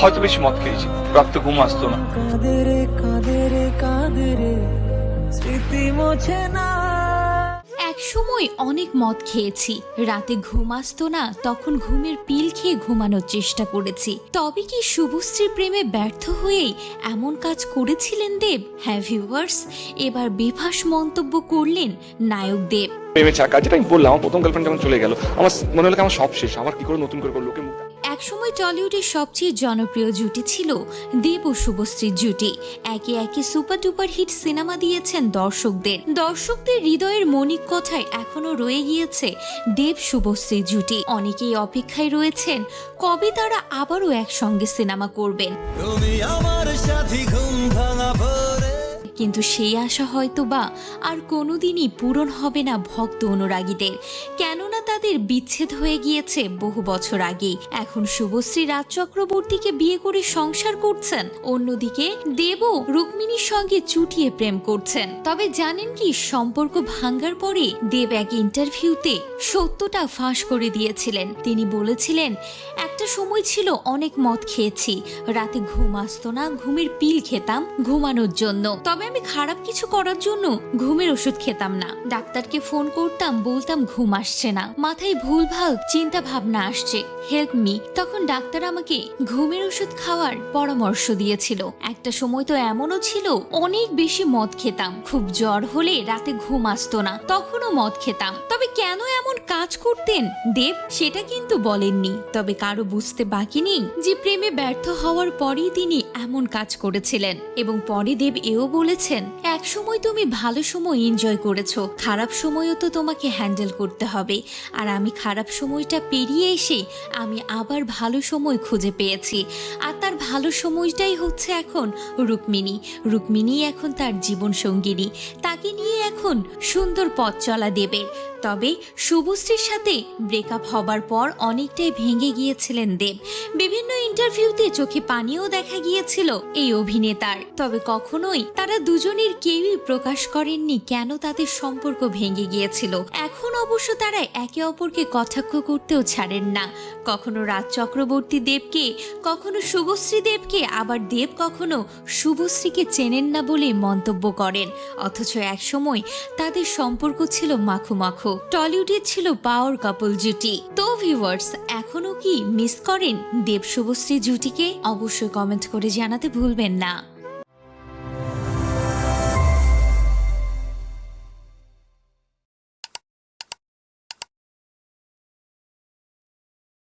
হয়তো বেশি মদ খেয়েছি। রাত্রে ঘুম আসতো না। কাঁদে রে কাঁদে রে কাঁদে রে স্মৃতি মোছে না। এক সময় অনেক মদ খেয়েছি। রাতে ঘুম আসতো না তখন ঘুমের পিল খেয়ে ঘুমানোর চেষ্টা করেছি। তবে কি শুভশ্রীর প্রেমে ব্যর্থ হয়েই এমন কাজ করেছিলেন দেব? হ্যাঁ ভিউয়ার্স এবার বেফাস মন্তব্য করলেন নায়ক দেব। প্রেমে চাকা যেটা আমি বললাম আমার প্রথম গার্লফ্রেন্ড যখন চলে গেল আমার মনে হলো আমার সব শেষ আবার কি করে নতুন করে করব? লোকে মুখ একসময় টলিউডের সবচেয়ে জনপ্রিয় জুটি ছিল দেব ও শুভশ্রীর জুটি। একে একে সুপার ডুপার হিট সিনেমা দিয়েছেন দর্শকদের। দর্শকদের হৃদয়ের মনিক কথায় এখনও রয়ে গিয়েছে দেব শুভশ্রী জুটি। অনেকেই অপেক্ষায় রয়েছেন কবে তারা আবারও একসঙ্গে সিনেমা করবেন। তুমি আমার সাথী, ঘুম ভাঙা কিন্তু সেই আশা হয়তো বা আর কোনোদিনই পূরণ হবে না ভক্ত অনুরাগীদের। কেননা তাদের বিচ্ছেদ হয়ে গিয়েছে বহু বছর আগেই। এখন শুভশ্রী রাজ চক্রবর্তীকে বিয়ে করে সংসার করছেন। অন্যদিকে দেব রুক্মিণীর সঙ্গে চুটিয়ে প্রেম করছেন। তবে জানেন কি, সম্পর্ক ভাঙ্গার পরে দেব এক ইন্টারভিউতে সত্যটা ফাঁস করে দিয়েছিলেন। তিনি বলেছিলেন একটা সময় ছিল, অনেক মদ খেয়েছি। রাতে ঘুম আসতো না, ঘুমের পিল খেতাম ঘুমানোর জন্য। তবে আমি খারাপ কিছু করার জন্য ঘুমের ওষুধ খেতাম না। ডাক্তারকে ফোন করতাম, বলতাম ঘুম আসছে না। মাথায় ভুলভাল চিন্তা ভাবনা আসছে হেল্প মি তখন ডাক্তার আমাকে ঘুমের ওষুধ খাওয়ার পরামর্শ দিয়েছিল। একটা সময় তো এমনও ছিল, অনেক বেশি মদ খেতাম। খুব জ্বর হলে রাতে ঘুম আসতো না, তখনও মদ খেতাম। তবে কেন এমন কাজ করতেন? দেব সেটা কিন্তু বলেননি। তবে কারও বুঝতে বাকি নেই যে প্রেমে ব্যর্থ হওয়ার পরেই তিনি এমন কাজ করেছিলেন। এবং পরে দেব এও বলেছেন, এক সময় তুমি ভালো সময় এনজয় করেছ, খারাপ সময়ও তো তোমাকে হ্যান্ডেল করতে হবে। আর আমি খারাপ সময়টা পেরিয়ে এসে আমি আবার ভালো সময় খুঁজে পেয়েছি। আর তার ভালো সময়টাই হচ্ছে এখন রুক্মিণী। রুক্মিণী এখন তার জীবন সঙ্গিনী। তাকে নিয়ে এখন সুন্দর পথ চলা দেবে তবে শুভশ্রীর সাথে ব্রেকআপ হবার পর অনেকটাই ভেঙে গিয়েছিলেন দেব। বিভিন্ন ইন্টারভিউতে চোখে পানিও দেখা গিয়েছিল এই অভিনেতার। তবে কখনোই তারা দুজনের কেউই প্রকাশ করেননি কেন তাদের সম্পর্ক ভেঙে গিয়েছিল। এখন অবশ্য তারা একে অপরকে কটাক্ষ করতেও ছাড়েন না। কখনো রাজ চক্রবর্তী দেবকে, কখনো শুভশ্রী দেবকে, আবার দেব কখনো শুভশ্রীকে চেনেন না বলে মন্তব্য করেন। অথচ একসময় তাদের সম্পর্ক ছিল মাখো মাখো। টলিউডে ছিল পাওয়ার কাপল জুটি। তো ভিউয়ার্স এখনও কি মিস করেন দেব শুভশ্রী জুটিকে? অবশ্যই কমেন্ট করে জানাতে ভুলবেন না।